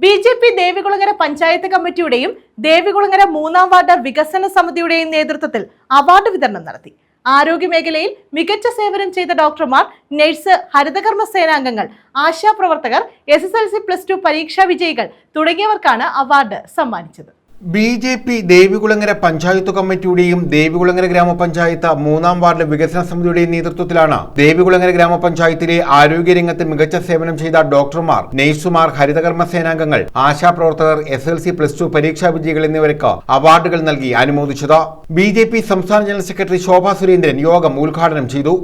B J P Devikulangara panchayat കമ്മിറ്റിയുടെയും Devikulangara മൂന്നാം ward വികസന സമിതിയുടെയും നേതൃത്വത്തിൽ അവാർഡ് വിതരണം നടത്തി. ആരോഗ്യ മേഖലയിൽ മികച്ച സേവനം ചെയ്ത ഡോക്ടർമാർ നഴ്സ് ഹരിതകർമ്മ സേനാംഗങ്ങൾ ആശാപ്രവർത്തകർ S S L C plus two പരീക്ഷാ വിജയികൾ തുടങ്ങിയവർക്കാണ് അവാർഡ് സമ്മാനിച്ചത്. B J P Devikulangara panchayat കമ്മിറ്റിയുടെയും Devikulangara ഗ്രാമപഞ്ചായത്ത് മൂന്നാം വാർഡ് വികസന സമിതിയുടെയും നേതൃത്വത്തിലാണ് ദേവികുളങ്ങര ഗ്രാമപഞ്ചായത്തിലെ ആരോഗ്യരംഗത്ത് മികച്ച സേവനം ചെയ്ത ഡോക്ടർമാർ നഴ്സുമാർ ഹരിതകർമ്മ സേനാംഗങ്ങൾ ആശാപ്രവർത്തകർ S L C plus two പരീക്ഷാ വിജയികൾ എന്നിവർക്ക് അവാർഡുകൾ നൽകി അനുമോദിച്ചത്. ബി ജെ പി സംസ്ഥാന ജനറൽ സെക്രട്ടറി ശോഭാ സുരേന്ദ്രൻ യോഗം ഉദ്ഘാടനം ചെയ്തു.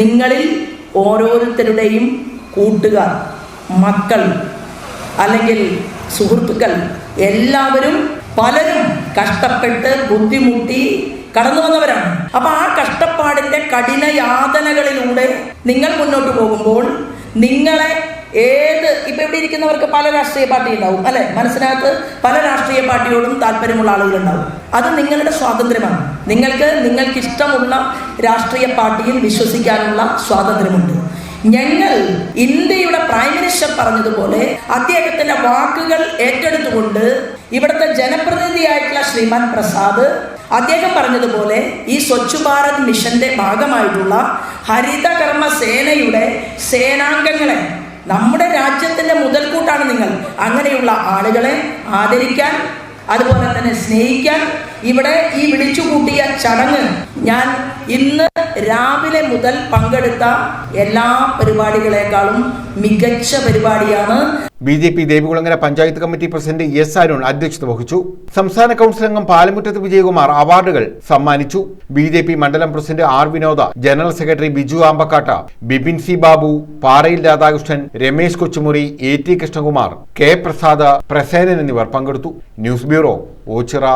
നിങ്ങളിൽ ഓരോരുത്തരുടെയും കൂട്ടുകാർ മക്കൾ അല്ലെങ്കിൽ സുഹൃത്തുക്കൾ എല്ലാവരും പലരും കഷ്ടപ്പെട്ട് ബുദ്ധിമുട്ടി കടന്നു വന്നവരാണ്. അപ്പൊ ആ കഷ്ടപ്പാടിന്റെ കഠിന യാതനകളിലൂടെ നിങ്ങൾ മുന്നോട്ട് പോകുമ്പോൾ നിങ്ങളെ ഏത് ഇപ്പൊ ഇവിടെ ഇരിക്കുന്നവർക്ക് പല രാഷ്ട്രീയ പാർട്ടി ഉണ്ടാവും അല്ലെ? മനസ്സിനകത്ത് പല രാഷ്ട്രീയ പാർട്ടിയോടും താല്പര്യമുള്ള ആളുകൾ ഉണ്ടാവും അത് നിങ്ങളുടെ സ്വാതന്ത്ര്യമാണ്. നിങ്ങൾക്ക് നിങ്ങൾക്ക് ഇഷ്ടമുള്ള രാഷ്ട്രീയ പാർട്ടിയിൽ വിശ്വസിക്കാനുള്ള സ്വാതന്ത്ര്യമുണ്ട്. ഞങ്ങൾ ഇന്ത്യയുടെ പ്രൈം മിനിസ്റ്റർ പറഞ്ഞതുപോലെ അദ്ദേഹത്തിന്റെ വാക്കുകൾ ഏറ്റെടുത്തുകൊണ്ട് ഇവിടുത്തെ ജനപ്രതിനിധിയായിട്ടുള്ള ശ്രീമാൻ പ്രസാദ് അദ്ദേഹം പറഞ്ഞതുപോലെ ഈ സ്വച്ഛ് ഭാരത് മിഷന്റെ ഭാഗമായിട്ടുള്ള ഹരിതകർമ്മ സേനയുടെ സേനാംഗങ്ങളെ നമ്മുടെ രാജ്യത്തിന്റെ മുതൽക്കൂട്ടാണ് നിങ്ങൾ. അങ്ങനെയുള്ള ആളുകളെ ആദരിക്കാൻ അതുപോലെ തന്നെ സ്നേഹിക്കാൻ ഇവിടെ ഈ വിളിച്ചു കൂട്ടിയ ചടങ്ങ് ഞാൻ ഇന്ന് രാവിലെ മുതൽ പങ്കെടുത്ത എല്ലാ പരിപാടികളെക്കാളും മികച്ച പരിപാടിയാണ്. B J P Devikulangara panchayat committee president S Arun അധ്യക്ഷത വഹിച്ചു. സംസ്ഥാന കൗൺസിൽ അംഗം പാലമുറ്റത്ത് വിജയകുമാർ അവാർഡുകൾ സമ്മാനിച്ചു. ബി ജെ പി മണ്ഡലം president R Vinoda general secretary Biju Ambakkatta Bipin C Babu Parayil Radhakrishnan Ramesh Kochumuri A T Krishnakumar K Prasad Prasenan എന്നിവർ പങ്കെടുത്തു. News bureau Oachira.